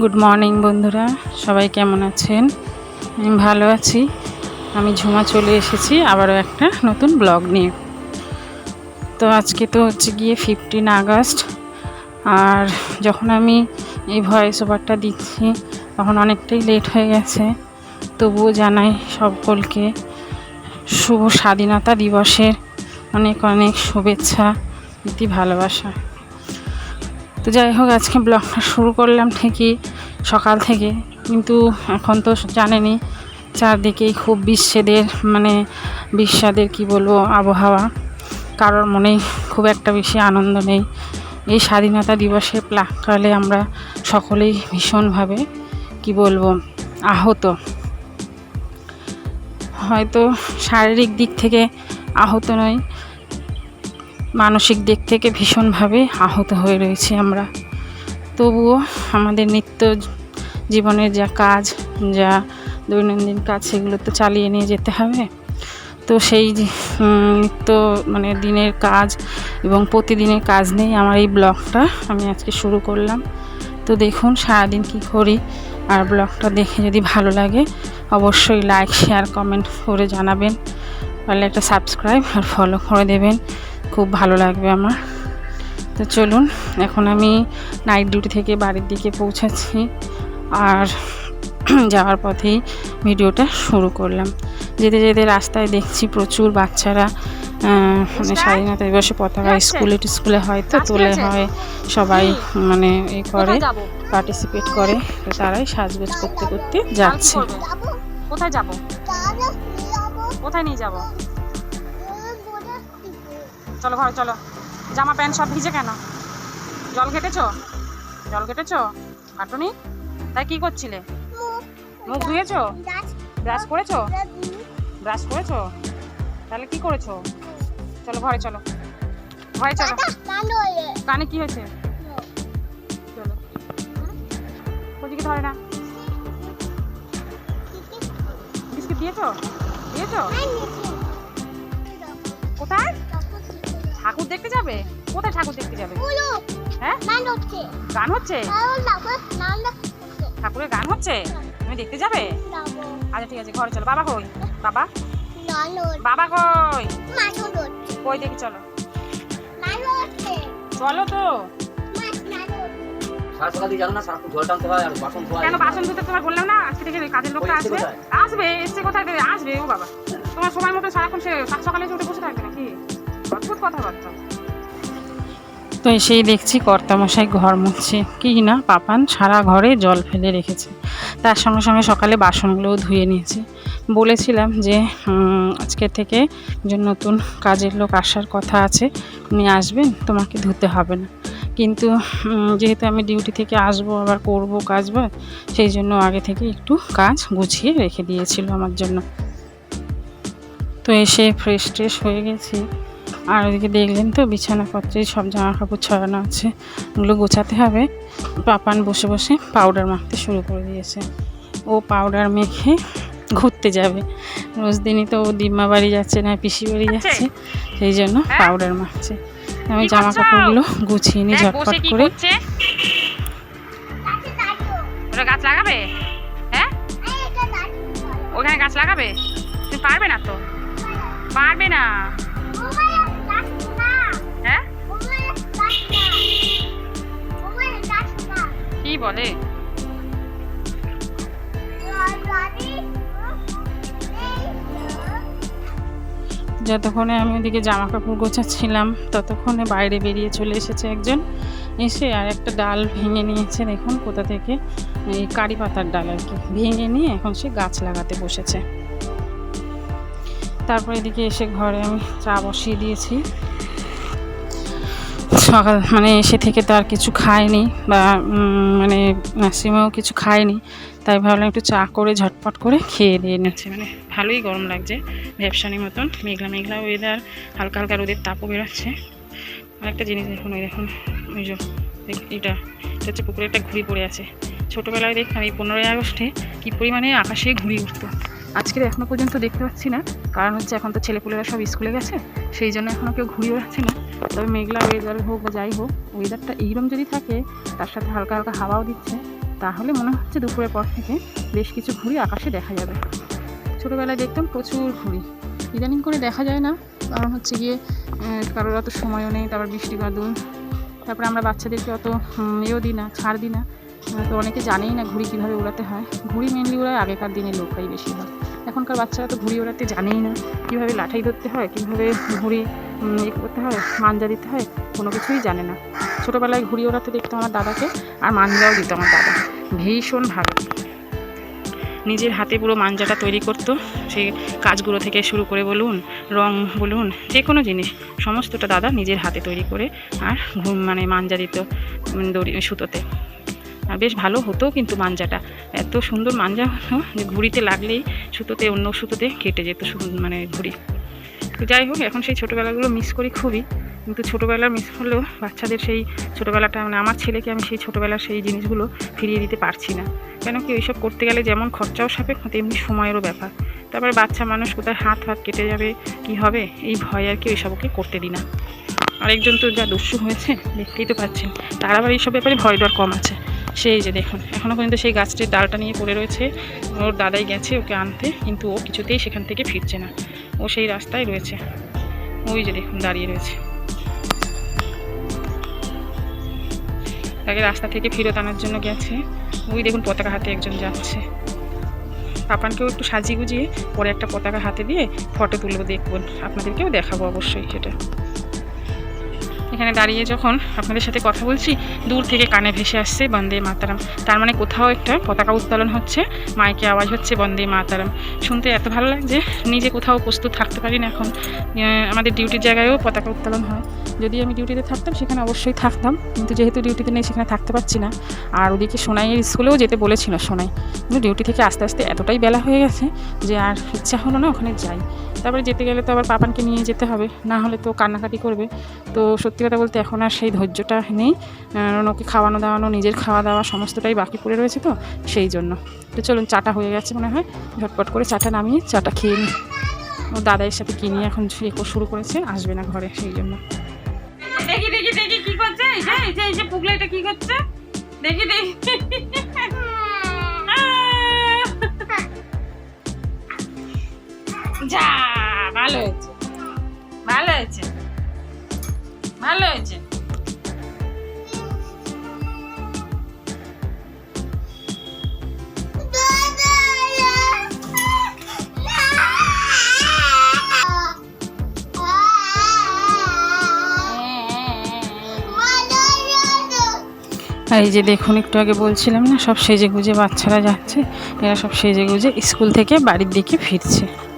Good morning বন্ধুরা। সবাই কেমন আছেন? আমি ভালো আছি। আমি ঝুমা চলে এসেছি আবারও একটা নতুন ব্লগ নিয়ে। তো আজকে তো হচ্ছে গিয়ে ফিফটিন আগস্ট। আর যখন আমি এই ভয়েস ওভারটা দিচ্ছি, তখন অনেকটাই লেট হয়ে গেছে। তবুও জানাই সকলকে শুভ স্বাধীনতা দিবসের অনেক অনেক শুভেচ্ছা ইতি ভালোবাসা। তো যাই হোক, আজকে ব্লগটা শুরু করলাম ঠিকই সকাল থেকে। কিন্তু এখন তো জানেনি চারদিকেই খুব বিচ্ছেদের মানে বিস্বাদের কি বলব আবহাওয়া। কারোর মনেই খুব একটা বেশি আনন্দ নেই। এই স্বাধীনতা দিবসে প্রাককালে আমরা সকলেই ভীষণভাবে কি বলব আহত। হয়তো শারীরিক দিক থেকে আহত নয় মানসিক দিক থেকে ভীষণভাবে আহত হয়ে রয়েছি আমরা। তবুও আমাদের নিত্য জীবনের যা কাজ, যা দৈনন্দিন কাজ, সেগুলো তো চালিয়ে নিয়ে যেতে হবে। তো সেই নিত্য মানে দিনের কাজ এবং প্রতিদিনের কাজ নেই আমার এই ব্লগটা আমি আজকে শুরু করলাম। তো দেখুন সারাদিন কী করি, আর ব্লগটা দেখে যদি ভালো লাগে, অবশ্যই লাইক শেয়ার কমেন্ট করে জানাবেন। পারলে একটা সাবস্ক্রাইব আর ফলো করে দেবেন। খুব ভালো লাগবে আমার। তো চলুন এখন আমি নাইট ডিউটি থেকে বাড়ির দিকে পৌঁছাচ্ছি আর যাওয়ার পথেই ভিডিওটা শুরু করলাম। যেতে যেতে রাস্তায় দেখছি প্রচুর বাচ্চারা মানে স্বাধীনতা দিবসে পতাকা স্কুলে স্কুলে হয় তো তোলে হয় সবাই মানে এ করে পার্টিসিপেট করে তো তারাই সাজগোজ করতে করতে যাচ্ছে? কোথায় যাব? কোথায় নিয়ে যাব? চলো ঘরে চলো। জামা, প্যান্ট সব ভিজে কেন? জল ঘেটেছো? জল ঘেটেছো? কাটুনি তাই কি করছিলে? মুখ ধুয়েছো? ব্রাশ করেছ? ব্রাশ করেছ? তাহলে কি করেছ? চলো ঘরে চলো। ঘরে চলো। কানে কি হয়েছে? চলো। ধরে না? বিস্কিট দিয়েছ? কোথায়? ঠাকুর দেখতে যাবে? কোথায় ঠাকুর দেখতে যাবে? হ্যাঁ? গান হচ্ছে। ঠাকুরের গান হচ্ছে? তুমি দেখতে যাবে? আচ্ছা ঠিক আছে ঘরে চলো। বাবা কই? বাবা? বাবা কই? কই দেখি চলো। চলো তো। হয় কেন বাসন ধুতে তোমার বললাম না? আজকে থেকে কাজের লোকটা আসবে? আসবে এসছে কোথায়? আসবে ও বাবা। তোমার সময় মতো সারাক্ষণ সে সাত সকালে উঠে বসে থাকবে নাকি? অদ্ভুত কথাবার্তা। তো এসেই দেখছি কর্তামশাই ঘর মুছছে। কি না, পাপান সারা ঘরে জল ফেলে রেখেছে। তার সঙ্গে সঙ্গে সকালে বাসনগুলোও ধুয়ে নিয়েছি। বলেছিলাম যে আজকে থেকে যে নতুন কাজের লোক আসার কথা আছে, উনি আসবেন, তোমাকে ধুতে হবে না। কিন্তু যেহেতু আমি ডিউটি থেকে আসব, আবার করব কাজ বা সেই জন্য আগে থেকে একটু কাজ গুছিয়ে রেখে দিয়েছিল আমার জন্য। তো এসে ফ্রেশ ট্রেশ হয়ে গেছি। আর ওদিকে দেখলেন তো বিছানাপত্রে সব জামা কাপড় ছড়ানো আছে। ওগুলো গোছাতে হবে। পাপান বসে বসে পাউডার মাখতে শুরু করে দিয়েছে। ও পাউডার মেখে ঘুরতে যাবে। রোজ দিনই তো ও দিম্মা বাড়ি যাচ্ছে না পিসি বাড়ি যাচ্ছে। সেই জন্য হ্যাঁ? পাউডার মাখছে। আমি জামা কাপড়গুলো গুছিয়ে নিই ঝটপট করে। গাছ লাগাবে? হ্যাঁ? ওখানে গাছ লাগাবে? তুমি পারবে না তো? পারবে না। বলে। যতক্ষণে আমি ওদিকে জামা কাপড় গোছাচ্ছিলাম, ততক্ষণে বাইরে বেরিয়ে চলে এসেছে একজন। এসে আর একটা ডাল ভেঙে নিয়েছে, দেখুন কোথা থেকে। এই কারি পাতার ডাল আর কি। ভেঙে নিয়ে এখন সে গাছ লাগাতে বসেছে। তারপর এদিকে এসে ঘরে আমি চা বসিয়ে দিয়েছি। সকাল মানে এসে থেকে তো আর কিছু খায়নি বা মানে নাসিমাও কিছু খায়নি। তাই ভাবলাম একটু চা করে, ঝটপট করে খেয়ে দিয়ে নিচ্ছে। মানে ভালোই গরম লাগছে ভ্যাপসানির মতন, মেঘলা মেঘলা ওয়েদার হালকা হালকা রোদের তাপও বেরোচ্ছে। আর একটা জিনিস দেখুন, ওই দেখুন, ওই যে এটা এটা হচ্ছে পুকুরে একটা ঘুড়ি পড়ে আছে। ছোটোবেলায় দেখতাম এই পনেরোই আগস্টে কী পরিমাণে আকাশে ঘুড়ি উঠতো আজকে এখনও পর্যন্ত দেখতে পাচ্ছি না। কারণ হচ্ছে এখন তো ছেলেপুলেরা সব স্কুলে গেছে, সেই জন্য এখনও কেউ ঘুড়ি ওড়াচ্ছে না। তবে মেঘলা ওয়েদার হোক বা যাই হোক ওয়েদারটা এইরকম যদি থাকে, তার সাথে হালকা হালকা হাওয়াও দিচ্ছে, তাহলে মনে হচ্ছে দুপুরের পর থেকে বেশ কিছু ঘুড়ি আকাশে দেখা যাবে। ছোটোবেলায় দেখতাম প্রচুর ঘুড়ি। ইদানিং করে দেখা যায় না, কারণ হচ্ছে গিয়ে কারোর অত সময়ও নেই, তারপর বৃষ্টি বাদল তারপরে আমরা বাচ্চাদেরকে অত এও দিই না, ছাড় দিই না। তো অনেকে জানেই না ঘুড়ি কীভাবে উড়াতে হয়। ঘুড়ি মেনলি ওরা আগেকার দিনে লোকরাই বেশি হয় এখনকার বাচ্চারা তো ঘুড়ি ওড়াতে জানেই না কীভাবে লাঠাই ধরতে হয়, কীভাবে ঘুড়ি ইয়ে করতে হয়, মাঞ্জা দিতে হয়, কোনো কিছুই জানে না। ছোটোবেলায় ঘুড়ি ওড়াতে দেখতাম আমার দাদাকে, আর মাঞ্জাও দিত আমার দাদা। ভীষণ ভালো। নিজের হাতে পুরো মাঞ্জাটা তৈরি করতো সেই কাজগুলো থেকে শুরু করে বলুন, রং বলুন, যে কোনো জিনিস, সমস্তটা দাদা নিজের হাতে তৈরি করে আর মানে মাঞ্জা দিত দড়ি, সুতোতে। বেশ ভালো হতো কিন্তু মাঞ্জাটা। এত সুন্দর মাঞ্জা হতো যে ঘুড়িতে লাগলেই সুতোতে অন্য সুতোতে কেটে যেত মানে ঘুড়ি। তো যাই হোক, এখন সেই ছোটোবেলাগুলো মিস করি খুবই। কিন্তু ছোটোবেলা মিস হলেও বাচ্চাদের সেই ছোটোবেলাটা মানে আমার ছেলেকে আমি সেই ছোটোবেলার সেই জিনিসগুলো ফিরিয়ে দিতে পারছি না। কেন কি ওইসব করতে গেলে যেমন খরচাও সাপেক্ষ, তেমনি সময়েরও ব্যাপার। তারপরে বাচ্চা মানুষ কোথায় হাত হাত কেটে যাবে, কি হবে? এই ভয় আর কি ওইসব ওকে করতে দিই না। আরেকজন তো যা দস্যু হয়েছে, দেখতেই তো পাচ্ছেন। তার আবার এইসব ব্যাপারে ভয় ডর কম আছে। সেই যে দেখুন এখনও পর্যন্ত সেই গাছটির ডালটা নিয়ে পড়ে রয়েছে। ওর দাদাই গেছে ওকে আনতে, কিন্তু ও কিছুতেই সেখান থেকে ফিরছে না। ও সেই রাস্তায় রয়েছে। ওই যে দেখুন, দাঁড়িয়ে রয়েছে। তাকে রাস্তা থেকে ফেরত আনার জন্য গেছে। ওই দেখুন, পতাকা হাতে একজন যাচ্ছে। পাপানকেও একটু সাজিয়ে গুজিয়ে পরে একটা পতাকা হাতে দিয়ে ফটো তুলবো, দেখব। আপনাদেরকেও দেখাবো অবশ্যই সেটা। এখানে দাঁড়িয়ে যখন আপনাদের সাথে কথা বলছি, দূর থেকে কানে ভেসে আসছে বন্দে মাতারাম। তার মানে কোথাও একটা পতাকা উত্তোলন হচ্ছে, মাইকে আওয়াজ হচ্ছে বন্দে মাতারাম। শুনতে এত ভালো লাগছে নিজে কোথাও প্রস্তুত থাকতে পারি না এখন। আমাদের ডিউটির জায়গায়ও পতাকা উত্তোলন হয়। যদি আমি ডিউটিতে থাকতাম, সেখানে অবশ্যই থাকতাম। কিন্তু যেহেতু ডিউটিতে নেই, সেখানে থাকতে পারছি না। আর ওদিকে সোনাইয়ের স্কুলেও যেতে বলেছিল সোনাই। কিন্তু ডিউটি থেকে আস্তে আস্তে এতটাই বেলা হয়ে গেছে যে আর ইচ্ছা হলো না ওখানে যাই। তারপরে যেতে গেলে তো আবার পাপানকে নিয়ে যেতে হবে, না হলে তো কান্নাকাটি করবে। তো সত্যি কথা বলতে এখন আর সেই ধৈর্যটা নেই। ওকে খাওয়ানো দাওয়ানো, নিজের খাওয়া দাওয়া সমস্তটাই বাকি পড়ে রয়েছে তো, সেই জন্য। তো চলুন চাটা হয়ে গেছে মনে হয়, ঝটপট করে চাটা নামিয়ে চাটা খেয়ে নিই। ও দাদাইয়ের সাথে কিনে এখন শুরু করেছে, আসবে না ঘরে, সেই জন্য। দেখি দেখি দেখি কি করছে, এই যে এই যে পুগলাইটা কি করছে? দেখি দেখি। যা, ভালো হয়েছে। ভালো হয়েছে। ভালো হয়েছে। এই যে দেখুন, একটু আগে বলছিলাম না, সব সেজে গুজে বাচ্চারা যাচ্ছে। এরা সব সেজে গুজে স্কুল থেকে বাড়ির দিকে ফিরছে।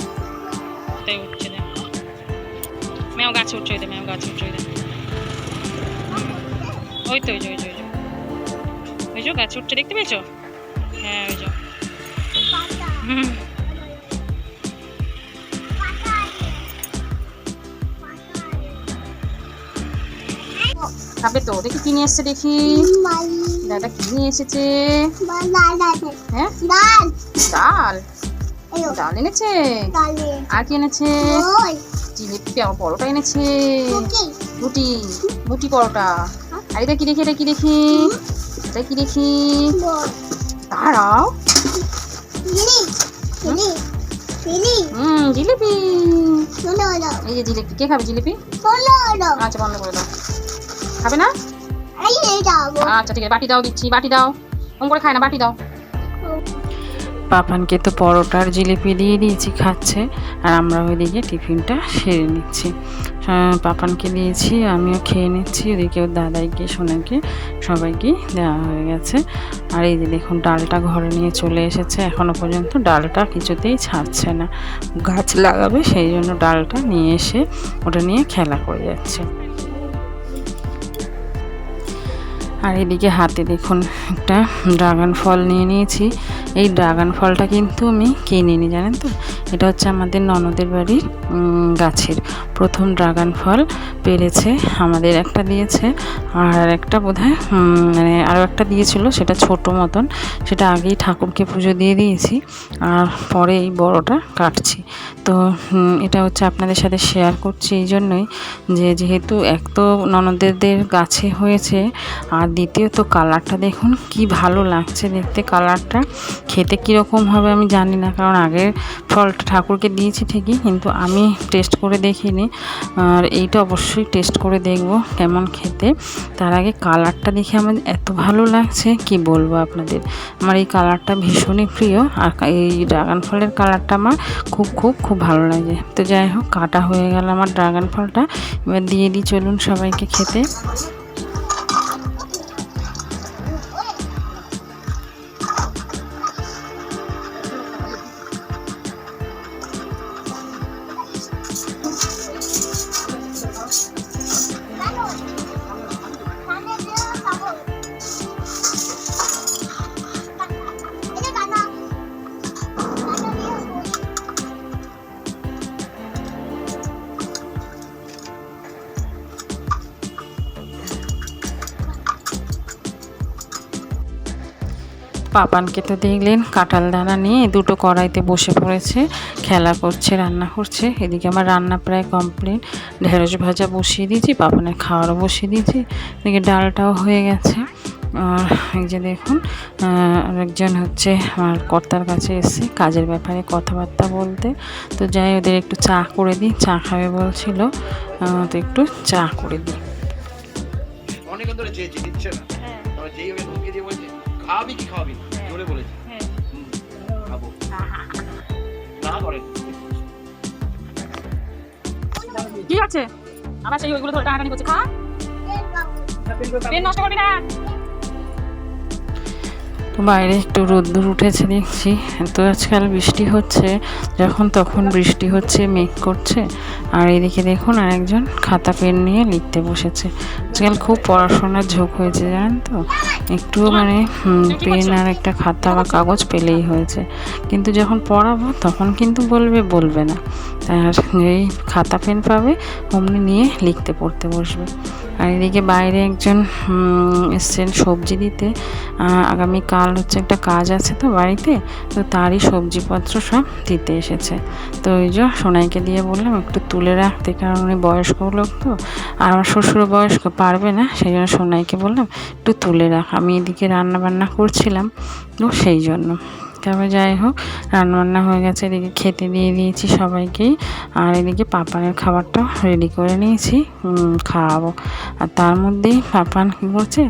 গাছে উঠছে ওই দে ম্যাও গাছে উঠছে ওই দে। ওই তো ওই যে ওই যে ওই যে। ওই যে গাছে উঠছে দেখতে পেয়েছ? হ্যাঁ ওই যে। হুম। খাবে তো দেখি কি নিয়ে এসছে দেখি। দাদা কি নিয়ে এসেছে? হ্যাঁ? ডাল। ডাল? এনেছে? আর কি এনেছে? জিলিপি আমার পরোটা এনেছে। রুটি। রুটি পরোটা। আর এটা কি দেখি এটা কি দেখি? এটা কি দেখি? দাঁড়াও। হুম জিলিপি। এই যে জিলিপি কে খাবে জিলিপি? আচ্ছা বন্ধ করে দাও। খাবে না? আচ্ছা ঠিক আছে বাটি দাও দিচ্ছি বাটি দাও। ওম করে খায় না বাটি দাও। পাপানকে তো পরোটার জিলিপি দিয়ে দিয়েছি, খাচ্ছে। আর আমরা ওইদিকে টিফিনটা সেরে নিচ্ছি। পাপানকে দিয়েছি, আমিও খেয়ে নিচ্ছি, ওদিকে ওর দাদাইকে, সোনাকে, সবাইকে দেওয়া হয়ে গেছে। আর এই যে দেখুন, ডালটা ঘরে নিয়ে চলে এসেছে। এখনও পর্যন্ত ডালটা কিছুতেই ছাড়ছে না। গাছ লাগাবে, সেই জন্য ডালটা নিয়ে এসে ওটা নিয়ে খেলা করে যাচ্ছে। আর এদিকে হাতে দেখুন, একটা ড্রাগন ফল নিয়ে নিয়েছি। এই ড্রাগন ফলটা কিন্তু আমি কিনিনি জানেন তো? এটা হচ্ছে আমাদের ননদের বাড়ির গাছের। প্রথম ড্রাগন ফল পেরেছে, আমাদের একটা দিয়েছে, আর একটা বোধ হয় মানে আরও একটা দিয়েছিল, সেটা ছোট মতন। সেটা আগেই ঠাকুরকে পুজো দিয়ে দিয়েছি, আর পরে এই বড়টা কাটছি। তো এটা হচ্ছে আপনাদের সাথে শেয়ার করছি এই জন্যই যে যেহেতু এক তো ননদেরদের গাছে হয়েছে, আর দ্বিতীয়ত কালারটা দেখুন, কি ভালো লাগছে দেখতে কালারটা খেতে কীরকম হবে আমি জানি না, কারণ আগের ফলটা ঠাকুরকে দিয়েছি ঠিকই, কিন্তু আমি টেস্ট করে দেখিনি। আর এইটা অবশ্যই টেস্ট করে দেখব কেমন খেতে। তার আগে কালারটা দেখে আমার এত ভালো লাগছে, কি বলব আপনাদের? আমার এই কালারটা ভীষণই প্রিয়, আর এই ড্রাগন ফলের কালারটা আমার খুব খুব খুব ভালো লাগে। তো যাই হোক, কাটা হয়ে গেল আমার ড্রাগন ফলটা। এবার দিয়ে দিই চলুন সবাইকে খেতে। পাপানকে তো দেখলেন, কাঁঠাল দানা নিয়ে দুটো কড়াইতে বসে পড়েছে, খেলা করছে, রান্না করছে। এদিকে আমার রান্না প্রায় কমপ্লিট ঢেঁড়স ভাজা বসিয়ে দিয়েছি, পাপানের খাওয়ারও বসিয়ে দিয়েছি। এদিকে ডালটাও হয়ে গেছে। আর এই যে দেখুন একজন হচ্ছে আমার কর্তার কাছে এসে কাজের ব্যাপারে কথাবার্তা বলতে। তো যাই, ওদের একটু চা করে দিই, চা খাবে বলছিল। তো একটু চা করে দিই। অনেকক্ষণ ধরে চেয়েছি দিচ্ছে না। খাওয়াবি কি খাওয়াবি জোরে বলেছে। হুম, খাব। না করে কি আছে আবার সেই ওইগুলো ধরে টানাটানি করছে খা। পেন নষ্ট করবি না। তো বাইরে একটু রোদ্দুর উঠেছে দেখছি। তো আজকাল বৃষ্টি হচ্ছে যখন তখন বৃষ্টি হচ্ছে মেঘ করছে। আর এদিকে দেখুন আর একজন খাতা পেন নিয়ে লিখতে বসেছে। আজকাল খুব পড়াশোনার ঝোঁক হয়েছে জানেন তো? একটু মানে পেন আর একটা খাতা বা কাগজ পেলেই হয়েছে। কিন্তু যখন পড়াবো তখন কিন্তু বলবে বলবে না। আর এই খাতা পেন পাবে অমনি নিয়ে লিখতে পড়তে বসবে। আর এদিকে বাইরে একজন এসছেন সবজি দিতে। আগামীকাল হচ্ছে একটা কাজ আছে তো বাড়িতে, তো তারই সবজিপত্র সব দিতে এসেছে। তো ওই যে সোনাইকে দিয়ে বললাম একটু তুলে রাখতে, কারণ উনি বয়স্ক লোক তো, আর আমার শ্বশুর বয়স্ক, পারবে না, সেই জন্য সোনাইকে বললাম একটু তুলে রাখ। আমি এদিকে রান্না বান্না করছিলাম তো সেই জন্য। তারপরে যাই হোক। রান্নাবান্না হয়ে গেছে, এদিকে খেতে দিয়ে দিয়েছি সবাইকেই। আর এদিকে পাপানের খাবারটা রেডি করে নিয়েছি খাওয়াবো। আর তার মধ্যেই পাপান কী করছে,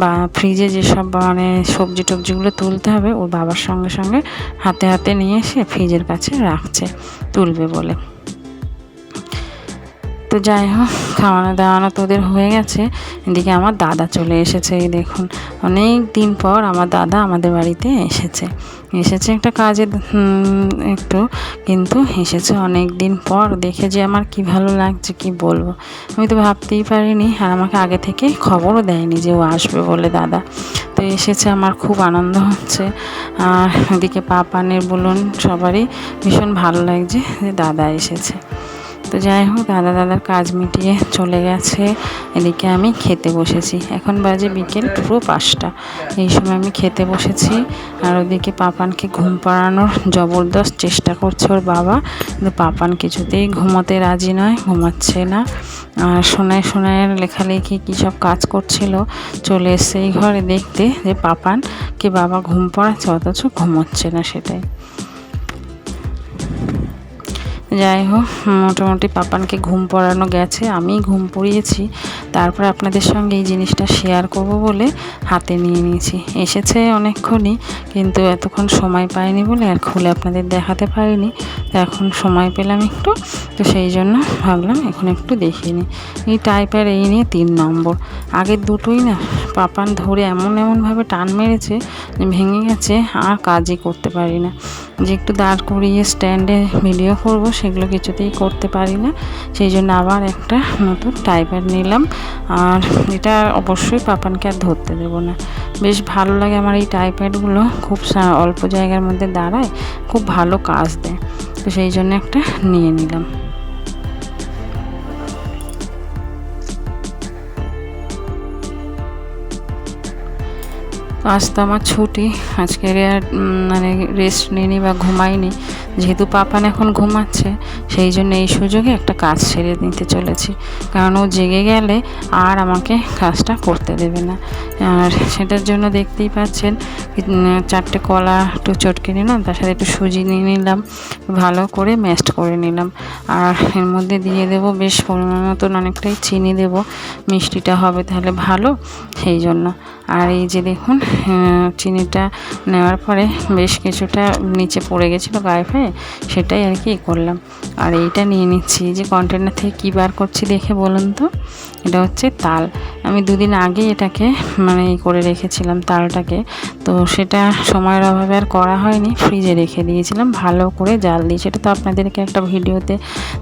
বা ফ্রিজে যেসব মানে সবজি টবজিগুলো তুলতে হবে, ওর বাবার সঙ্গে সঙ্গে হাতে হাতে নিয়ে এসে ফ্রিজের কাছে রাখছে, তুলবে বলে। তো যাই হোক, খাওয়ানো দাওয়ানো তোদের হয়ে গেছে। এদিকে আমার দাদা চলে এসেছে দেখুন। অনেক দিন পর আমার দাদা আমাদের বাড়িতে এসেছে। এসেছে একটা কাজে একটু। কিন্তু এসেছে অনেক দিন পর, দেখে যে আমার কি ভালো লাগছে, কি বলব। আমি তো ভাবতেই পারিনি, আর আমাকে আগে থেকে খবরও দেয়নি যে ও আসবে বলে দাদা। তো এসেছে, আমার খুব আনন্দ হচ্ছে। আর এদিকে পাপানের বলুন, সবারই ভীষণ ভালো লাগছে যে দাদা এসেছে। তো যাই হোক, দাদা দাদার কাজ মিটিয়ে চলে গেছে। এদিকে আমি খেতে বসেছি। এখন বাজে বিকেল পুরো পাঁচটা। এই সময় আমি খেতে বসেছি। আর ওদিকে পাপানকে ঘুম পাড়ানোর জবরদস্ত চেষ্টা করছে ওর বাবা। কিন্তু পাপান কিছুতেই ঘুমোতে রাজি নয়, ঘুমাচ্ছে না। আর সোনায় সোনায়ের লেখালেখি কী সব কাজ করছিল, চলে এসছে এই ঘরে দেখতে যে পাপানকে বাবা ঘুম পাড়াচ্ছে, অথচ ঘুমোচ্ছে না সেটাই। যাই হোক মোটামুটি পাপানকে ঘুম পড়ানো গেছে আমি ঘুম পড়িয়েছি। তারপর আপনাদের সঙ্গে এই জিনিসটা শেয়ার করব বলে হাতে নিয়ে নিয়েছি। এসেছে অনেকক্ষণই, কিন্তু এতক্ষণ সময় পাইনি বলে আর খুলে আপনাদের দেখাতে পারিনি। তো এখন সময় পেলাম একটু, তো সেই জন্য ভাবলাম এখন একটু দেখিয়ে নিই। এই টাইপের এই নিয়ে তিন নম্বর। আগের দুটোই না পাপান ধরে এমন এমনভাবে টান মেরেছে যে ভেঙে গেছে, আর কাজই করতে পারি না। যে একটু দাঁড় করিয়ে স্ট্যান্ডে ভিডিও করব, সেগুলো কিছুতেই করতে পারি না। সেই জন্য আবার একটা নতুন টাইপের নিলাম। আর এটা অবশ্যই পাপানকে আর ধরতে দেবো না। বেশ ভালো লাগে আমার এই টাইপ্যাডগুলো খুব অল্প জায়গার মধ্যে দাঁড়ায়, খুব ভালো কাজ দেয়। তো সেই জন্য একটা নিয়ে নিলাম। আজ তো আমার ছুটি, আজকে আর মানে রেস্ট নিইনি বা ঘুমাইনি। যেহেতু পাপান এখন ঘুমাচ্ছে, সেই জন্য এই সুযোগে একটা কাজ ছেড়ে নিতে চলেছি। কারণ ও জেগে গেলে আর আমাকে কাজটা করতে দেবে না। আর সেটার জন্য দেখতেই পাচ্ছেন চারটে কলা, একটু চটকে নিলাম, তার সাথে একটু সুজি নিয়ে নিলাম, ভালো করে ম্যাস্ট করে নিলাম। আর এর মধ্যে দিয়ে দেবো বেশ পরিমাণ মতন অনেকটাই চিনি দেবো, মিষ্টিটা হবে তাহলে ভালো, সেই জন্য। আর এই যে দেখুন চিনিটা নেওয়ার পরে বেশ কিছুটা নিচে পড়ে গেছিল গায়ে ফায়ে সেটাই আর কি করলাম। আর এইটা নিয়ে নিচ্ছি যে কন্টেনার থেকে কী বার করছি দেখে বলুন তো? এটা হচ্ছে তাল। আমি দুদিন আগে এটাকে মানে করে রেখেছিলাম তালটাকে। তো সেটা সময়ের অভাবে আর করা হয়নি, ফ্রিজে রেখে দিয়েছিলাম, ভালো করে জাল দিয়ে। সেটা তো আপনাদেরকে একটা ভিডিওতে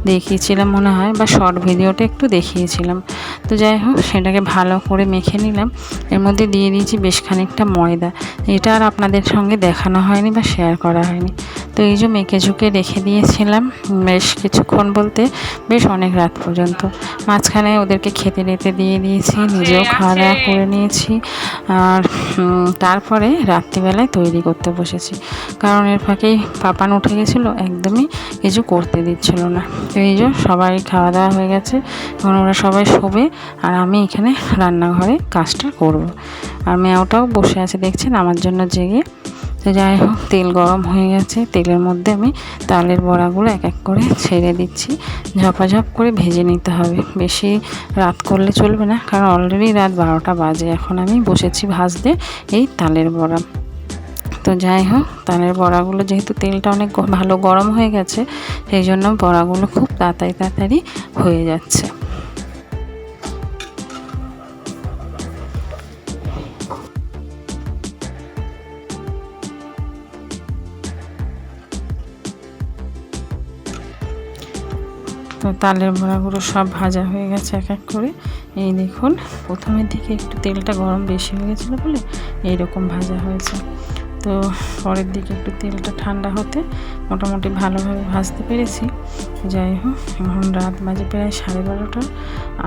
দেখিয়েছিলাম মনে হয়, বা শর্ট ভিডিওটা একটু দেখিয়েছিলাম। তো যাই হোক, সেটাকে ভালো করে মেখে নিলাম। এর মধ্যে দিয়ে দিয়েছি বেশ খানিকটা ময়দা। এটা আর আপনাদের সঙ্গে দেখানো হয়নি বা শেয়ার করা হয়নি। তো এই যে মেখে ঝুঁকে রেখে দিয়েছিলাম বেশ কিছুক্ষণ বলতে বেশ অনেক রাত পর্যন্ত। মাঝখানে ওদেরকে খেতে রেতে দিয়ে দিয়েছি নিজেও খাওয়া দাওয়া করে নিয়েছি। আর তারপরে রাত্রিবেলায় তৈরি করতে বসেছি। কারণ এর ফাঁকেই পাপান উঠে গেছিল একদমই কিছু করতে দিচ্ছিল না। তো এই যে সবাই খাওয়া দাওয়া হয়ে গেছে এখন ওরা সবাই শোবে আর আমি এখানে রান্নাঘরে কাজটা করব। আর মেয়াওটাও বসে আছে দেখছেন? আমার জন্য জেগে তো যাই হোক, তেল গরম হয়ে গেছে। তেলের মধ্যে আমি তালের বড়াগুলো এক এক করে ছেড়ে দিচ্ছি। ঝপাঝপ করে ভেজে নিতে হবে। বেশি রাত করলে চলবে না, কারণ অলরেডি রাত বারোটা বাজে। এখন আমি বসেছি ভাজতে এই তালের বড়া। তো যাই হোক, তালের বড়াগুলো যেহেতু তেলটা অনেক ভালো গরম হয়ে গেছে, সেই জন্য বড়াগুলো খুব তাড়াতাড়ি তাড়াতাড়ি হয়ে যাচ্ছে। তালের বড়াগুলো সব ভাজা হয়ে গেছে এক এক করে। এই দেখুন, প্রথমের দিকে একটু তেলটা গরম বেশি হয়ে গেছিল বলে এইরকম ভাজা হয়েছে। তো পরের দিকে একটু তেলটা ঠান্ডা হতে মোটামুটি ভালোভাবে ভাজতে পেরেছি। যাই হোক, এখন রাত বাজে প্রায় সাড়ে বারোটা।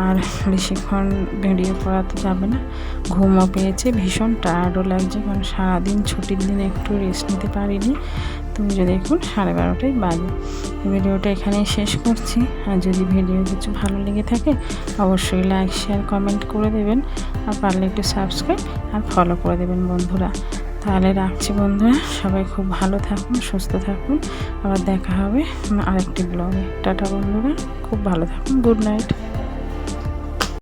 আর বেশিক্ষণ ভিডিও করা তো যাবে না। ঘুমও পেয়েছে, ভীষণ টায়ার্ডও লাগছে, কারণ সারাদিন ছুটির দিনে একটু রেস্ট নিতে পারিনি। তো এই যে দেখুন সাড়ে বারোটাই বাজে। ভিডিওটা এখানেই শেষ করছি। আর যদি ভিডিও কিছু ভালো লেগে থাকে, অবশ্যই লাইক শেয়ার কমেন্ট করে দেবেন। আর পারলে একটু সাবস্ক্রাইব আর ফলো করে দেবেন বন্ধুরা। তাহলে রাখছি বন্ধুরা। সবাই খুব ভালো থাকুন, সুস্থ থাকুন। আবার দেখা হবে আরেকটি ব্লগে টাটা বন্ধুরা। খুব ভালো থাকুন। Good night